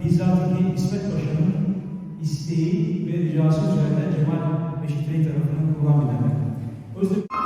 yılında bizzat İsmet Paşa'nın isteği ve ricası üzerine Cemal Bey tarafından kurulan bir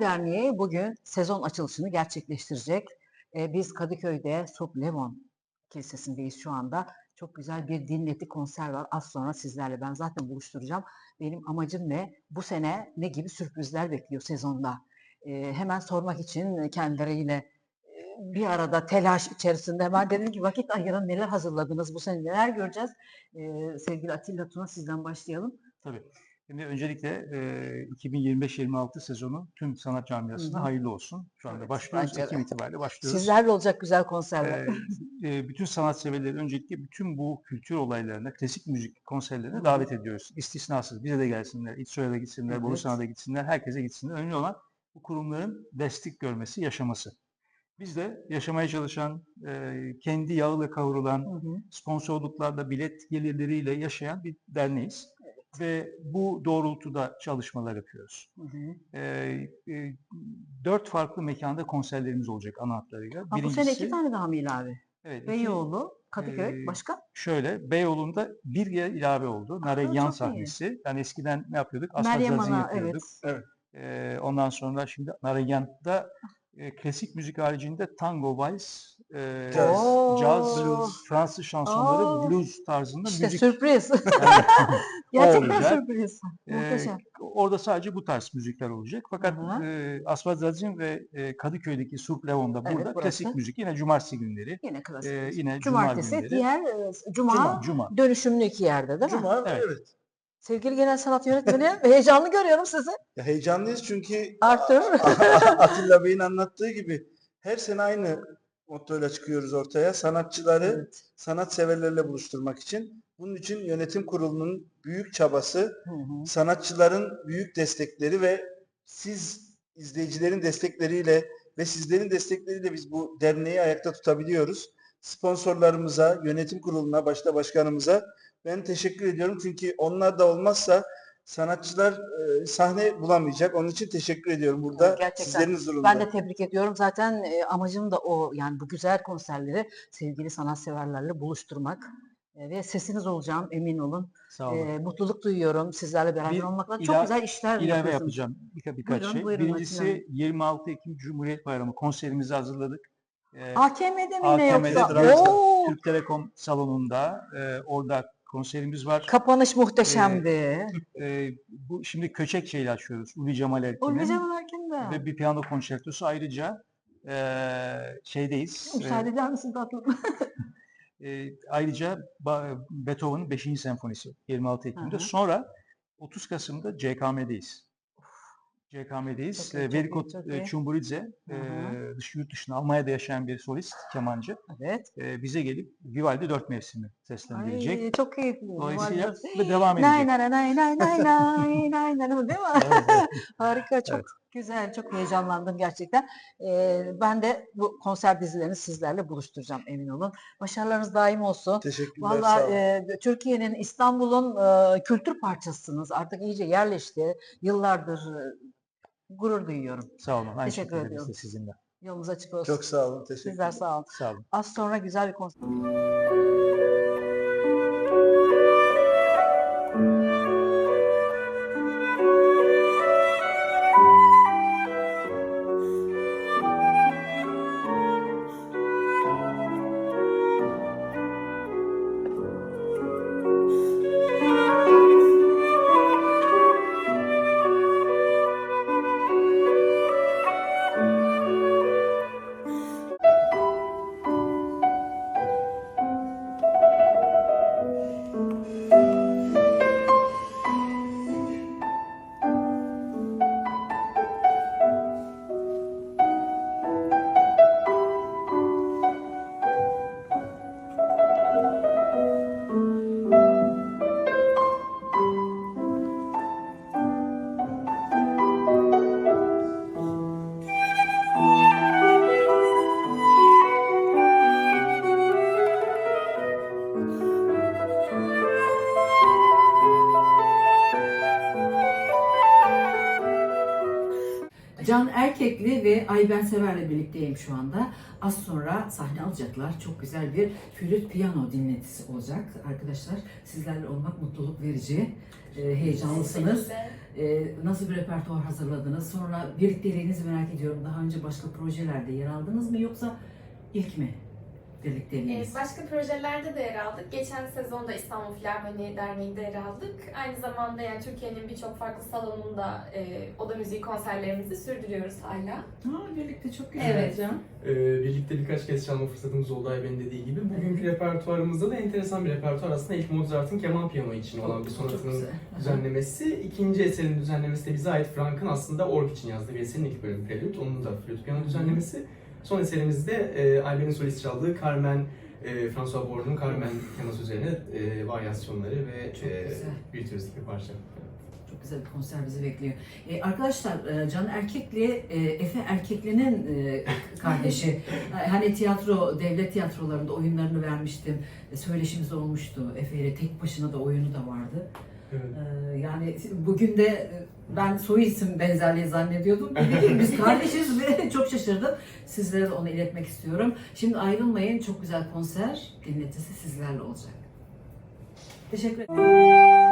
Derneği bugün sezon açılışını gerçekleştirecek. Ee, biz Kadıköy'de Sop Levon Kilisesi'ndeyiz şu anda. Çok güzel bir dinleti konser var. Az sonra sizlerle ben zaten buluşturacağım. Benim amacım ne? Bu sene ne gibi sürprizler bekliyor sezonda? Ee, hemen sormak için kendileriyle e, bir arada telaş içerisinde hemen dedim ki vakit ayırın neler hazırladınız bu sene neler göreceğiz? Ee, sevgili Atilla Tuna sizden başlayalım. Tabii. Şimdi öncelikle e, 2025-26 sezonu tüm sanat camiasına Hı hı. hayırlı olsun. Şu anda Evet, başlıyoruz. de. Ekim itibariyle başlıyoruz. Sizlerle olacak güzel konserler. E, e, bütün sanatseverleri öncelikle bütün bu kültür olaylarına, klasik müzik konserlerine Hı hı. davet ediyoruz. İstisnasız. Bize de gelsinler, İTSO'ya da gitsinler, Evet. Borusan'a da gitsinler, herkese gitsinler. Önemli olan bu kurumların destek görmesi, yaşaması. Biz de yaşamaya çalışan, e, kendi yağıyla kavrulan, Hı hı. sponsorluklarla, bilet gelirleriyle yaşayan bir derneğiz. Ve bu doğrultuda çalışmalar yapıyoruz. Hı hı. Ee, e, dört farklı mekanda konserlerimiz olacak ana hatlarıyla. Ha, bu sene iki tane daha mı ilave? evet, Beyoğlu, Kadıköy, Ee, başka? Şöyle, Beyoğlu'nda bir yer ilave oldu. Naregyan çok iyi. sahnesi. Yani eskiden ne yapıyorduk? Asfalt Meryem Zazin Ana, yapıyorduk. evet. Ee, ondan sonra şimdi Naregyan'da e, klasik müzik haricinde tango, vals, e, Caz. blues, Fransız şansonları, Oo. blues tarzında İşte müzik. sürpriz. Gerçekten olacak. sürpriz. Ee, Muhteşem. orada sadece bu tarz müzikler olacak. Fakat Hı hı. e, Asfalt Zazin ve e, Kadıköy'deki Surp Levon'da Evet, burada burası. klasik müzik. Yine cumartesi günleri. Yine klasik. e, yine cuma Cumartesi, günleri. diğer e, cuma, Cuma, cuma. dönüşümlü iki yerde değil mi? Cuma Evet. evet. Sevgili Genel Sanat Yönetmeni, heyecanlı görüyorum sizi. Ya heyecanlıyız çünkü Arthur. Atilla Bey'in anlattığı gibi her sene aynı mottoyla çıkıyoruz ortaya. Sanatçıları Evet. sanat severlerle buluşturmak için. Bunun için yönetim kurulunun büyük çabası, Hı hı. sanatçıların büyük destekleri ve siz izleyicilerin destekleriyle ve sizlerin destekleriyle biz bu derneği ayakta tutabiliyoruz. Sponsorlarımıza, yönetim kuruluna, başta başkanımıza ben teşekkür ediyorum. Çünkü onlar da olmazsa sanatçılar e, sahne bulamayacak. Onun için teşekkür ediyorum burada Gerçekten. sizlerin huzurunda. Ben de tebrik ediyorum. Zaten e, amacım da o. Yani bu güzel konserleri sevgili sanatseverlerle buluşturmak. E, ve sesiniz olacağım emin olun. Sağ olun. E, mutluluk duyuyorum sizlerle beraber Bir olmakla. Çok ila- güzel işler İlave yapıyorsunuz. yapacağım birka, birkaç Buyurun, şey. buyurun Birincisi Atilla. 26 Ekim Cumhuriyet Bayramı konserimizi hazırladık. Ee, AKM'de mi ne AKM'de yoksa? Oo, Türk Telekom salonunda e, orada konserimiz var. kapanış muhteşemdi. E, bu şimdi Köçek şeyle açıyoruz. Uli Cemal Erkin'in güzel erken ve bir piyano konçertosu ayrıca e, şeydeyiz. e, Müsaade eder misin tatlım? e, ayrıca Beethoven'ın 5. senfonisi 26 Ekim'de. Hı hı. Sonra 30 Kasım'da CKM'deyiz. CKM'deyiz. Çok iyi, E, çok iyi, Veriko çok e. Çumburidze, Hı e, dış yurt dışında Almanya'da yaşayan bir solist, kemancı. evet. E, bize gelip Vivaldi 4 mevsimi seslendirecek. Ay, çok keyifli. Dolayısıyla ve devam Nay edecek. nay nay nay nay nay nay nay değil mi? Evet, evet. Harika, çok Evet. güzel, çok heyecanlandım gerçekten. Ee, ben de bu konser dizilerini sizlerle buluşturacağım emin olun. Başarılarınız daim olsun. Teşekkürler. sağ Vallahi olun. e, Türkiye'nin, İstanbul'un e, kültür parçasısınız. Artık iyice yerleşti. Yıllardır e, gurur duyuyorum. Sağ olun. Aynı Teşekkür biz ediyorum. de sizinle. Yolunuz açık olsun. Çok sağ olun. Teşekkürler. Sizler sağ olun. Sağ olun. Az sonra güzel bir konser. Can Erkekli ve Ayben Sever'le birlikteyim şu anda. Az sonra sahne alacaklar. Çok güzel bir flüt piyano dinletisi olacak. Arkadaşlar sizlerle olmak mutluluk verici. Ee, heyecanlısınız. Ee, nasıl bir repertuar hazırladınız? Sonra birlikteliğinizi merak ediyorum. Daha önce başka projelerde yer aldınız mı yoksa ilk mi birlikteliğiniz? Ee, Başka projelerde de yer aldık. Geçen sezonda İstanbul Filarmoni Derneği'nde yer aldık. Aynı zamanda yani Türkiye'nin birçok farklı salonunda e, oda müziği konserlerimizi sürdürüyoruz hala. Ha, birlikte çok güzel. Evet. Can. Ee, birlikte birkaç kez çalma fırsatımız oldu Ayben'in dediği gibi. Bugünkü repertuarımızda da enteresan bir repertuar. Aslında ilk Mozart'ın keman piyano için olan bir sonatının düzenlemesi. İkinci eserin düzenlemesi de bize ait Frank'ın aslında org için yazdığı bir eserin ilk bölüm prelüt. Onun da flüt piyano düzenlemesi. Son eserimizde e, Ayben'in solist çaldığı Carmen, e, François Bordeaux'un Carmen teması üzerine e, varyasyonları ve Çok e, güzel. virtüözlük bir parça. Çok güzel bir konser bizi bekliyor. Ee, arkadaşlar e, Can Erkekli, e, Efe Erkekli'nin e, kardeşi. hani tiyatro, devlet tiyatrolarında oyunlarını vermiştim. E, Söyleşimiz olmuştu. Efe ile tek başına da oyunu da vardı. Evet. Yani bugün de e, ben soy isim benzerliği zannediyordum. Dedi ki biz kardeşiz ve çok şaşırdım. Sizlere de onu iletmek istiyorum. Şimdi ayrılmayın. Çok güzel konser dinletisi sizlerle olacak. Teşekkür ederim.